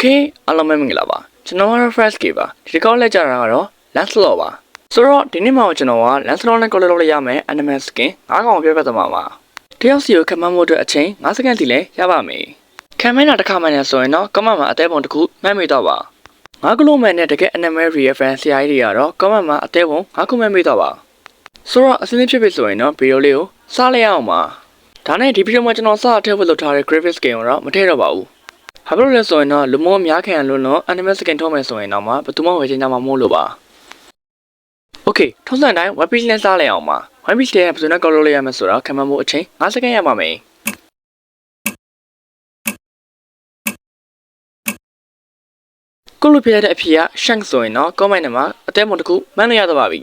Okay အားလုံးပဲမင်္ဂလာပါကျွန်တော်ကတော့ Fresh K ပါဒီတစ်ခေါက်လက်ကြတာကတော့ Lancelot ပါဆိုတော့ဒီနေ့မှာကျွန်တော်က Lancelot နဲ့ collab လုပ်လိုက်ရမယ် animal skin ၅កောင်ပြပြသွားမှာပါတယောက်စီကိုခမန်းမှုအတွက်အချိန်9စက္ကန့်တည်းလဲရပါမယ်ခံမင်းတာတစ်ခါမှလည်းဆိုရင်တော့ comment မှာအသေးပုံတစ်ခုမှတ်မိတော့ပါ9ကလိုမဲနဲ့တကယ် animal reference ဆရာကြီးတွေကတော့ comment မှာအသေးပုံ9ခုမှတ်မိတော့ပါဆိုတော့အစင်းလေးဖြစ်ဖြစ်ဆိုရင်တော့ဗီဒီယိုလေးကိုစားလိုက်ရအောင်ပါဒါနဲ့ဒီဗီဒီယိုမှာကျွန်တော်စအထည့်ဖို့လုပ်ထားတဲ့ graphics skin ကိုတော့မထည့်တော့ပါဘူး ဘာဖြစ်လို့လဲဆိုရင်တော့လူမောများခံလို့တော့ animal skin ထုတ်မယ်ဆိုရင်တော့မှဘယ်သူမှဝယ်ချင်ကြမှာမဟုတ်လို့ပါ Okay ထုံးစံတိုင်း web page နဲ့စားလိုက်အောင်ပါ web page တဲ့ဘယ်သူနဲ့ကောက်လို့ရရမလဲဆိုတော့ခံမှမို့အချိန်5စက္ကန့်ရပါမယ်ကိုလိုပြရတဲ့အဖြစ်က shank ဆိုရင်တော့ comment ထဲမှာအသေးမုံတစ်ခုမှန်းလို့ရတော့ပါပြီ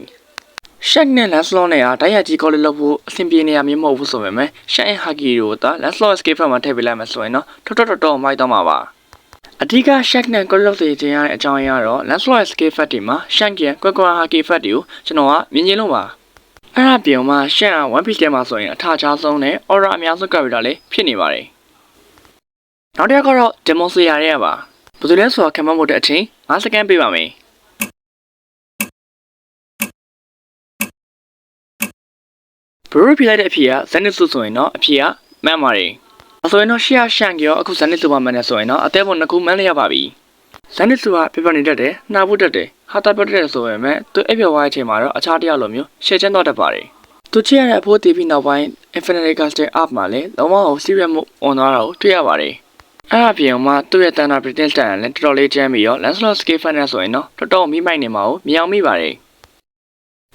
shank နဲ့ lancelot နဲ့ကတိုက်ရိုက်ကြီးကောက်လို့လုပ်ဖို့အဆင်ပြေနေရမျိုးမဟုတ်ဘူးဆိုပေမဲ့ shank ရဲ့ haki ကိုသာ lancelot escape မှာထည့်ပေးလိုက်မှဆိုရင်တော့တော်တော်တော်တော်မိုက်တော့မှာပါအဓိက Shark နဲ့ Gold လို့သိချင်ရတဲ့အကြောင်းအရာတော့ Lancelot Escape Fat တွေမှာ Shark ရဲ့ Quackquack Haki Fat တွေကိုကျွန်တော်ကမြင်ကျင်လို့ပါအဲ့ဒါပြောမှာ Shark က One Piece ထဲမှာဆိုရင်အထာချားဆုံးနဲ့ Aura အများဆုံး character လေးဖြစ်နေပါတယ်နောက်တစ်ယောက်ကတော့ Demon Slayer ရဲ့ပါဘယ်သူလဲဆိုတော့ခံမဖို့တဲ့အချိန်5စက္ကန့်ပေးပါမယ် ဘရူပြလိုက်တဲ့အဖြစ်ကဇန်နစ်စုဆိုရင်တော့အဖြစ်ကမှန်ပါတယ်အဆိုရင်တော့ရှေ့ရရှန်ကြောအခုဇန်နစ်စုပါမှန်နဲ့ဆိုရင်တော့အသေးပေါ်နှစ်ခုမှန်းလိုက်ရပါပြီဇန်နစ်စုကပြပြနေတတ်တယ်နှာဖို့တတ်တယ်ဟာတာပြတ်တယ်ဆိုပေမဲ့သူအိပ်ပျော်သွားတဲ့အချိန်မှာတော့အခြားတစ်ယောက်လိုမျိုးရှယ်ချမ်းတော့တတ်ပါတယ်သူချစ်ရတဲ့အဖို့တီးပြီးနောက်ပိုင်း Infinity Caster Up မှာလည်းလုံးဝကို serious မှု on သွားတာကိုတွေ့ရပါတယ်အဲ့ဒါပြင်မှာသူ့ရဲ့တန်တာ British တန်လည်းတော်တော်လေးကျမ်းပြီးတော့ Lancelot Escape Fan နဲ့ဆိုရင်တော့တော်တော်မိမိုက်နေမှာကိုမြင်အောင်မိပါတယ်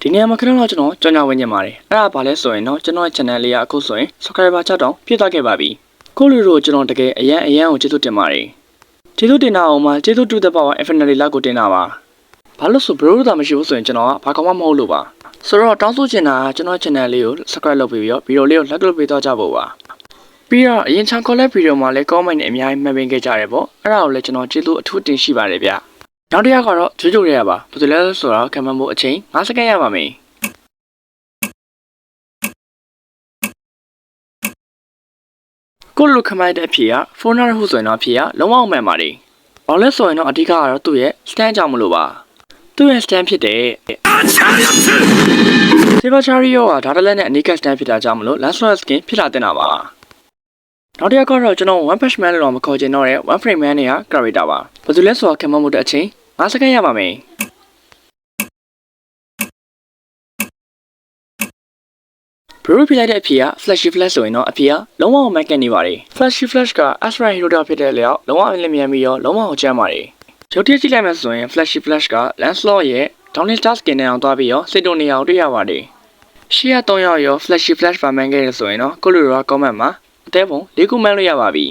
ဒီနေရာမှာခဏတော့ကျွန်တော်ကြောင်ကြောင်ဝင်နေပါတယ်အဲ့ဒါဘာလဲဆိုရင်တော့ကျွန်တော်ရဲ့ channel လေးကအခုဆိုရင် subscriber 6000ပြည့်သွားခဲ့ပါပြီကိုလူတို့ကျွန်တော်တကယ်အရန်အရန်ကိုကျေးဇူးတင်ပါတယ်ကျေးဇူးတင်တာအောင်မှာကျေးဇူးတူတဲ့ပေါ့ infinity လောက်ကိုတင်တာပါဘာလို့ဆို bro တာမရှိဘူးဆိုရင်ကျွန်တော်ကဘာကောင်မှမဟုတ်လို့ပါဆိုတော့တောင်းဆိုချင်တာကကျွန်တော် channel လေးကို subscribe လုပ်ပြီးတော့ဗီဒီယိုလေးကို like လုပ်ပေးတော့ကြဖို့ပါပြီးတော့အရင်ချောင်း collab ဗီဒီယိုမှာလည်း comment နဲ့အများကြီးမှတ်ပေးခဲ့ကြတယ်ပေါ့အဲ့ဒါကိုလည်းကျွန်တော်ကျေးဇူးအထူးတင်ရှိပါတယ်ဗျ နောက်တစ်ယောက်ကတော့ကြိုးကြိုးရရပါဘာလို့လဲဆိုတော့ခံမှမို့အချိန်5စက္ကန့်ရပါမယ်ကိုလူခမိုက်တဲ့အဖြစ်ကဖုန်းနာဟုဆိုရင်တော့အဖြစ်ကလုံးဝမှန်ပါတယ်။ဘာလဲဆိုရင်တော့အဓိကကတော့သူ့ရဲ့ stand ကြောင့်မလို့ပါ။သူ့ရဲ့ stand ဖြစ်တဲ့ Silver Chariot ကဒါတလက်နဲ့အနီးက stand ဖြစ်တာကြောင့်မလို့ Lancelot skin ဖြစ်လာတဲ့နာပါ။နောက်တစ်ယောက်ကတော့ကျွန်တော် One Punch Man လို့တော့မခေါ်ချင်တော့တဲ့ One Frame Man နဲ့က character ပါ။ဘာလို့လဲဆိုတော့ခံမမှုတဲ့အချိန် 5စက္ကန့်ရပါမယ်။ဘရူပြလိုက်တဲ့အဖြစ်က flashy flash ဆိုရင်တော့အဖြစ်ကလုံးဝမက်ကန်နေပါတယ် flashy flash က Astra hero တောင်ဖြစ်တဲ့လျောက်လုံးဝအလင်းမြန်ပြီးရောလုံးဝအောင်ကျမ်းပါတယ်ရုပ်တရက်ကြည့်လိုက်မှဆိုရင် flashy flash က Lancelot ရဲ့ Downing Star skin နဲ့အောင်သွားပြီးရောစစ်တုံနေအောင်တွေ့ရပါတယ်ရှေ့က3ယောက်ရော flashy flash ပါမှန်ခဲ့ရဆိုရင်တော့ကိုလူရော comment မှာအသေးပုံ၄ခုမှန်းလို့ရပါပြီ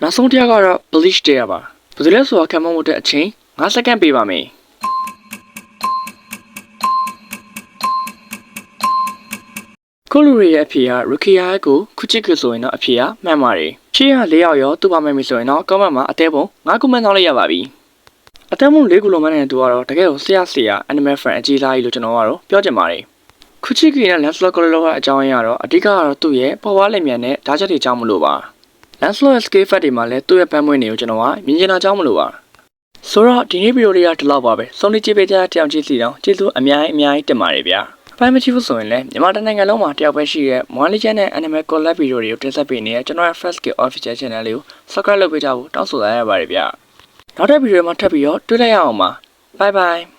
နောက်ဆုံးတစ်ယောက်ကတော့ bleach တရားပါ ဘယ်သူလဲဆိုတော့ခံမမှုတဲ့အချိန်5စက္ကန့်ပေးပါမယ်ကိုလူရီရဲ့အဖေကရူခီယာကိုခုချစ်ကဆိုရင်တော့အဖေကမှန်ပါတယ်ရှေ့က၄ယောက်ရောသူ့ပါမယ်မဆိုရင်တော့ကောမန့်မှာအသေးပုံ၅ခုမှန်းတော့လိုက်ရပါပြီအသေးပုံ၄ခုလုံးမှန်းတဲ့သူကတော့တကယ်ကိုဆရာဆရာ animal friend အကြီးသားကြီးလို့ကျွန်တော်ကတော့ပြောချင်ပါတယ်ခုချစ်ကီနဲ့ Lancelot ကိုလောကအကြောင်းအရာတော့အဓိကကတော့သူ့ရဲ့ပေါ်ဝါလက်မြန်နဲ့ဓာတ်ချက်တွေကြောင့်မလို့ပါ Lancelot escape fat တွေမှာလည်းသူ့ရဲ့ပန်းမွေးတွေကိုကျွန်တော်ကမြင်ချင်တာကြောင့်မလို့ပါဆိုတော့ဒီနေ့ဗီဒီယိုလေးကဒီလောက်ပါပဲဆုံးဖြတ်ကြည့်ပေးကြတဲ့တောင်ကြည့်စီတော့ကျေးဇူးအများကြီးအများကြီးတင်ပါတယ်ဗျာအပိုင်းမကြည့်ဘူးဆိုရင်လည်းမြန်မာတိုင်းနိုင်ငံလုံးမှာတယောက်ပဲရှိတဲ့ Mobile Legends နဲ့ Animal Collab ဗီဒီယိုတွေကိုတင်ဆက်ပေးနေတဲ့ကျွန်တော်ရဲ့ First Skill Official Channel လေးကို Subscribe လုပ်ပေးကြဖို့တောင်းဆိုလိုက်ရပါတယ်ဗျာနောက်တဲ့ဗီဒီယိုမှာထပ်ပြီးတော့တွေ့လိုက်ရအောင်ပါ Bye bye